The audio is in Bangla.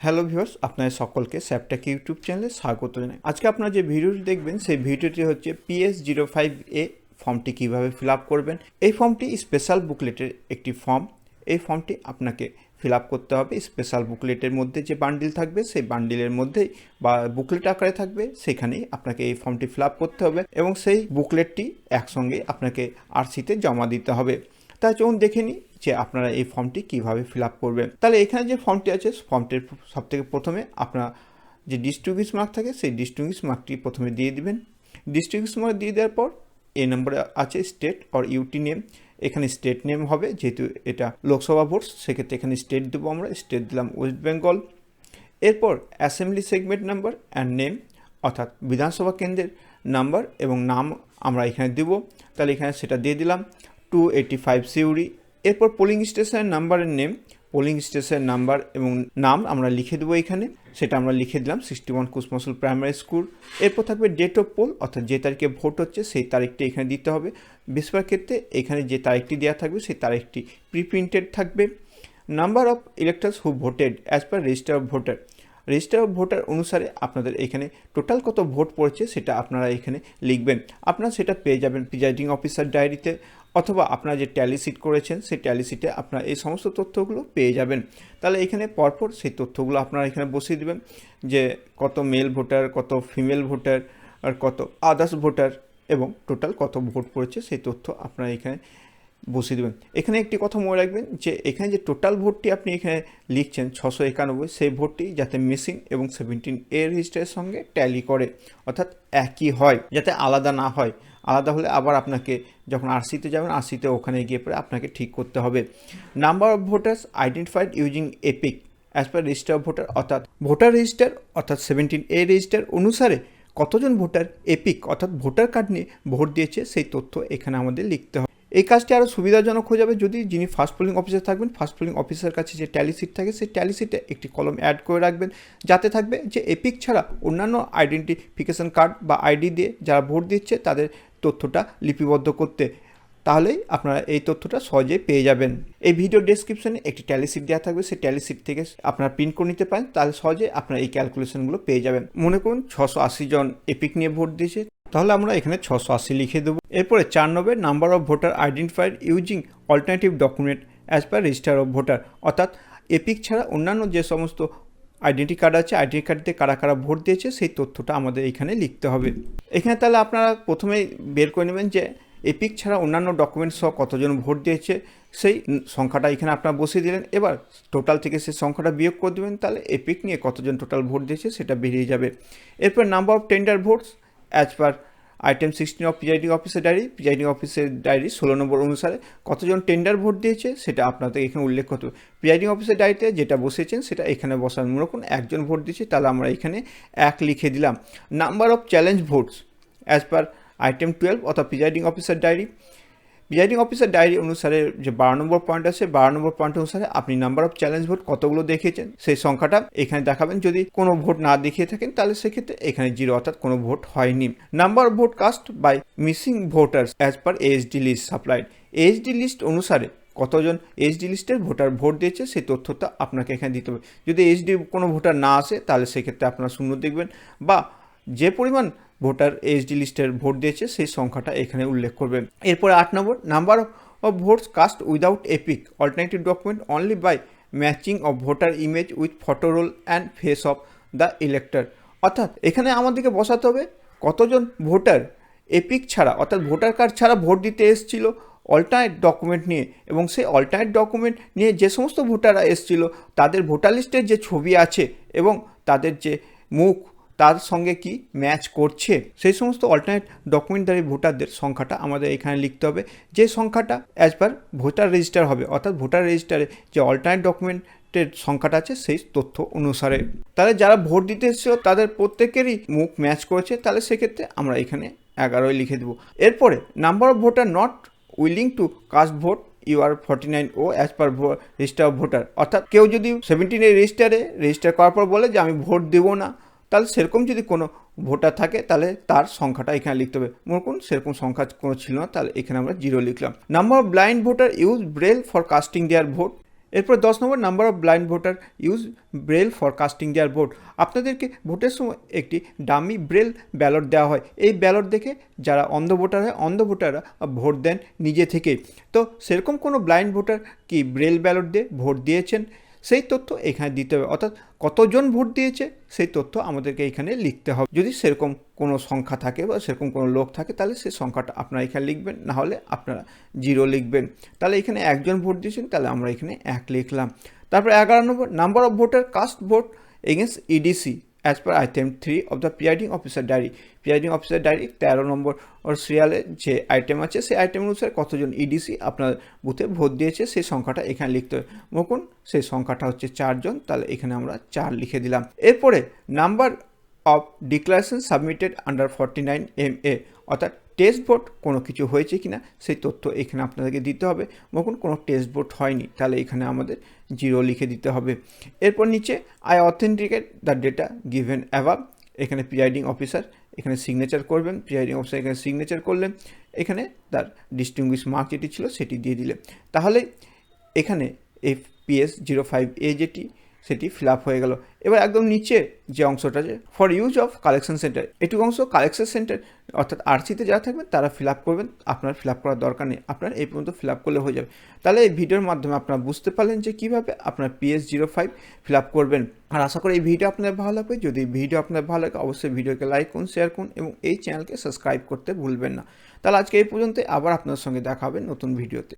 হ্যালো ভিউয়ার্স আপনাদের সকলকে স্যাপটাক ইউটিউব চ্যানেলে স্বাগত জানাই। আজকে আপনারা যে ভিডিওটি দেখবেন, সেই ভিডিওটি হচ্ছে পিএস জিরো ফাইভ এ ফর্মটি কীভাবে ফিল আপ করবেন। এই ফর্মটি স্পেশাল বুকলেটের একটি ফর্ম এই ফর্মটি আপনাকে ফিল আপ করতে হবে। স্পেশাল বুকলেটের মধ্যে যে বান্ডিল থাকবে, সেই বান্ডিলের মধ্যেই বা বুকলেট আকারে থাকবে, সেখানেই আপনাকে এই ফর্মটি ফিল আপ করতে হবে এবং সেই বুকলেটটি একসঙ্গে আপনাকে আরসিতে জমা দিতে হবে। তাই চলুন দেখে নিই যে আপনারা এই ফর্মটি কীভাবে ফিল আপ করবেন। তাহলে এখানে যে ফর্মটি আছে, ফর্মটির সব থেকে প্রথমে আপনারা যে ডিস্ট্রিবিউস মার্ক থাকে, সেই ডিস্ট্রিবিউস মার্কটি প্রথমে দিয়ে দিবেন। ডিস্ট্রিবিউস মার্ক দিয়ে দেওয়ার পর এই নম্বরে আছে স্টেট অর ইউটি নেম এখানে স্টেট নেম হবে, যেহেতু এটা লোকসভা ভোট, সেক্ষেত্রে এখানে স্টেট দেবো আমরা স্টেট দিলাম ওয়েস্ট বেঙ্গল এরপর assembly segment number and name অর্থাৎ বিধানসভা কেন্দ্রের নাম্বার এবং নাম আমরা এখানে দেবো। তাহলে এখানে সেটা দিয়ে দিলাম। টু এইটি ফাইভ সিউড়ি এরপর পোলিং স্টেশনের নাম্বারের নেম পোলিং স্টেশনের নাম্বার এবং নাম আমরা লিখে দেবো এখানে। সেটা আমরা লিখে দিলাম sixty one Kusmasul primary school এরপর থাকবে ডেট অফ পোল অর্থাৎ যে তারিখে ভোট হচ্ছে, সেই তারিখটি এখানে দিতে হবে। বেশিরভাগ ক্ষেত্রে এখানে যে তারিখটি দেওয়া থাকবে, সেই তারিখটি প্রিপ্রিন্টেড থাকবে। Number of electors who voted as per register of voter register of voter অনুসারে আপনাদের এখানে টোটাল কত ভোট পড়েছে, সেটা আপনারা এখানে লিখবেন। আপনারা সেটা পেয়ে যাবেন প্রিজাইডিং অফিসার ডায়েরিতে অথবা আপনারা যে ট্যালি সিট করেছেন, সেই ট্যালি সিটে আপনারা এই সমস্ত তথ্যগুলো পেয়ে যাবেন। তাহলে এখানে পরপর সেই তথ্যগুলো আপনারা এখানে বসিয়ে দেবেন, যে কত মেল ভোটার কত ফিমেল ভোটার আর কত আদার্স ভোটার এবং টোটাল কত ভোট পড়েছে, সেই তথ্য আপনারা এখানে বসিয়ে দেবেন। এখানে একটি কথা মনে রাখবেন, যে এখানে যে টোটাল ভোটটি আপনি এখানে লিখছেন ছশো একানব্বই, সেই ভোটটি যাতে মিসিং এবং সেভেন্টিন এ রেজিস্টারের সঙ্গে ট্যালি করে, অর্থাৎ একই হয়, যাতে আলাদা না হয়। আলাদা হলে আবার আপনাকে যখন আরসিতে যাবেন, আরসিতে ওখানে গিয়ে পরে আপনাকে ঠিক করতে হবে। Number of voters identified using EPIC as per register of voter অর্থাৎ ভোটার রেজিস্টার অর্থাৎ সেভেন্টিন এ রেজিস্টার অনুসারে কতজন ভোটার এপিক অর্থাৎ ভোটার কার্ড নিয়ে ভোট দিয়েছে, সেই তথ্য এখানে আমাদের লিখতে হবে। এই কাজটি আরও সুবিধাজনক হয়ে যাবে যদি যিনি ফার্স্ট পোলিং অফিসার থাকবেন ফার্স্ট পোলিং অফিসার কাছে যে ট্যালি সিট থাকে, সেই ট্যালি সিটে একটি কলম অ্যাড করে রাখবেন। যাতে থাকবে যে এপিক ছাড়া অন্যান্য আইডেন্টিফিকেশন কার্ড বা আইডি দিয়ে যারা ভোট দিচ্ছে, তাদের তথ্যটা লিপিবদ্ধ করতে, তাহলেই আপনারা এই তথ্যটা সহজেই পেয়ে যাবেন। এই ভিডিও ডেসক্রিপশনে একটি ট্যালিসিট দেওয়া থাকবে। সেই ট্যালিসিট থেকে আপনারা প্রিন্ট করে নিতে পারেন, তাহলে সহজে আপনারা এই ক্যালকুলেশনগুলো পেয়ে যাবেন। মনে করুন ছশো আশি জন এপিক নিয়ে ভোট দিয়েছে, তাহলে আমরা এখানে ছশো আশি লিখে দেবো। এরপরে চার নম্বর number of voter identified using alternative document as per register of voter অর্থাৎ এপিক ছাড়া অন্যান্য যে সমস্ত আইডেন্টি কার্ড আছে, আইডেন্টি কার্ডতে কারা কারা ভোট দিয়েছে, সেই তথ্যটা আমাদের এখানে লিখতে হবে। এখানে তাহলে আপনারা প্রথমে বের করে নেবেন যে এপিক ছাড়া অন্যান্য ডকুমেন্ট সহ কতজন ভোট দিয়েছে, সেই সংখ্যাটা এখানে আপনারা বসিয়ে দিলেন। এবার টোটাল থেকে সেই সংখ্যাটা বিয়োগ করে দেবেন, তাহলে এপিক নিয়ে কতজন টোটাল ভোট দিয়েছে সেটা বেরিয়ে যাবে। এরপর number of tender votes as per item sixteen of presiding অফিসের ডায়েরি প্রিজাইডিং অফিসের ডায়েরি ষোলো নম্বর অনুসারে কতজন টেন্ডার ভোট দিয়েছে সেটা আপনাদের এখানে উল্লেখ করতে হবে। প্রিজাইডিং অফিসের ডায়েরিতে যেটা বসেছেন সেটা এখানে বসান মনে একজন ভোট দিয়েছে, তাহলে আমরা এখানে এক লিখে দিলাম। Number of challenge votes as per item twelve অর্থাৎ presiding officer diary presiding officer diary অনুসারে যে বারো নম্বর পয়েন্ট আছে, বারো নম্বর পয়েন্ট অনুসারে আপনি নাম্বার অফ চ্যালেঞ্জ ভোট কতগুলো দেখিয়েছেন? সেই সংখ্যাটা এখানে দেখাবেন। যদি কোনো ভোট না দেখিয়ে থাকেন, তাহলে সেক্ষেত্রে এখানে জিরো অর্থাৎ কোনো ভোট হয়নি। Number of vote cast by missing voters as per HD list supplied HD list অনুসারে কতজন এইচডি লিস্টের ভোটার ভোট দিয়েছে, সেই তথ্যটা আপনাকে এখানে দিতে হবে। যদি এইচডি কোনো ভোটার না আসে, তাহলে সেক্ষেত্রে আপনারা শূন্য দেখবেন। বা যে পরিমাণ ভোটার এইচডি লিস্টের ভোট দিয়েছে, সেই সংখ্যাটা এখানে উল্লেখ করবেন। এরপরে আট নম্বর number of votes cast without EPIC alternative document only by matching of voter image with photo roll and face of the elector অর্থাৎ এখানে আমাদেরকে বসাতে হবে কতজন ভোটার এপিক ছাড়া, অর্থাৎ ভোটার কার্ড ছাড়া ভোট দিতে এসেছিল অল্টারনেট ডকুমেন্ট নিয়ে এবং সেই অল্টারনেট ডকুমেন্ট নিয়ে যে সমস্ত ভোটাররা এসেছিল, তাদের ভোটার লিস্টের যে ছবি আছে এবং তাদের যে মুখ তার সঙ্গে কি ম্যাচ করছে? সেই সমস্ত অল্টারনেট ডকুমেন্টারি ভোটারদের সংখ্যাটা আমাদের এখানে লিখতে হবে। যে সংখ্যাটা অ্যাজ পার ভোটার রেজিস্টার হবে, অর্থাৎ ভোটার রেজিস্টারে যে অল্টারনেট ডকুমেন্টের সংখ্যাটা আছে, সেই তথ্য অনুসারে। তাহলে যারা ভোট দিতে এসেছিল, তাদের প্রত্যেকেরই মুখ ম্যাচ করেছে, তাহলে সেক্ষেত্রে আমরা এখানে এগারোই লিখে দেবো। এরপরে number of voter not willing to cast vote U R forty nine O as per register of voter অর্থাৎ কেউ যদি সেভেন্টিনের রেজিস্টারে রেজিস্টার করার পর বলে যে আমি ভোট দেবো না তাহলে সেরকম যদি কোনো ভোটার থাকে, তাহলে তার সংখ্যাটা এখানে লিখতে হবে। মনে করুন সেরকম সংখ্যা কোনো ছিল না, তাহলে এখানে আমরা জিরো লিখলাম। Number of blind voter use braille for casting their vote এরপর দশ নম্বর number of blind voter use braille for casting their vote আপনাদেরকে ভোটের সময় একটি ডামি ব্রেল ব্যালট দেওয়া হয়। এই ব্যালট দেখে যারা অন্ধ ভোটার হয়, অন্ধ ভোটাররা ভোট দেন নিজে থেকেই তো সেরকম কোনো ব্লাইন্ড ভোটার কি ব্রেল ব্যালট দিয়ে ভোট দিয়েছেন? সেই তথ্য এখানে দিতে হবে। অর্থাৎ কতজন ভোট দিয়েছে, সেই তথ্য আমাদেরকে এখানে লিখতে হবে। যদি সেরকম কোনো সংখ্যা থাকে বা সেরকম কোনো লোক থাকে, তাহলে সেই সংখ্যাটা আপনারা এখানে লিখবেন। না হলে আপনারা জিরো লিখবেন। তাহলে এখানে একজন ভোট দিয়েছেন, তাহলে আমরা এখানে এক লিখলাম। তারপর এগারো নম্বর number of voter cast vote against EDC as per item three of the presiding officer diary presiding officer diary তেরো নম্বর সিরিয়ালে যে আইটেম আছে, সেই আইটেম অনুসারে কতজন ইডিসি আপনার বুথে ভোট দিয়েছে, সেই সংখ্যাটা এখানে লিখতে হবে মকুন সেই সংখ্যাটা হচ্ছে চারজন, তাহলে এখানে আমরা চার লিখে দিলাম। এরপরে number of declaration submitted under forty nine M A অর্থাৎ টেস্ট বোর্ড কোনো কিছু হয়েছে কি না সেই তথ্য এখানে আপনাদেরকে দিতে হবে। মকুন কোনো টেস্ট বোর্ড হয়নি, তাহলে এখানে আমাদের জিরো লিখে দিতে হবে। এরপর নিচে I authenticate the data given above এখানে প্রিজাইডিং অফিসার এখানে সিগনেচার করবেন। প্রিজাইডিং অফিসার এখানে সিগনেচার করলেন। এখানে তার ডিস্টিংগুইশ মার্ক যেটি ছিল, সেটি দিয়ে দিলেন। তাহলে এখানে এই পিএস জিরো ফাইভ এ যেটি সেটি ফিল আপ হয়ে গেল। এবার একদম নিচে যে অংশটা আছে for use of collection centre এটুকু অংশ কালেকশন সেন্টার অর্থাৎ আরসিতে যারা থাকবেন, তারা ফিল আপ করবেন। আপনার ফিল আপ করার দরকার নেই। আপনার এই পর্যন্ত ফিল আপ করলে হয়ে যাবে। তাহলে এই ভিডিওর মাধ্যমে আপনারা বুঝতে পারলেন যে কীভাবে আপনার PS zero five fill up করবেন। আর আশা করি এই ভিডিও আপনার ভালো লাগবে। যদি ভিডিও আপনার ভালো লাগে, অবশ্যই ভিডিওকে লাইক করুন শেয়ার করুন এবং এই চ্যানেলকে সাবস্ক্রাইব করতে ভুলবেন না। তাহলে আজকে এই পর্যন্ত আবার আপনার সঙ্গে দেখা হবে নতুন ভিডিওতে।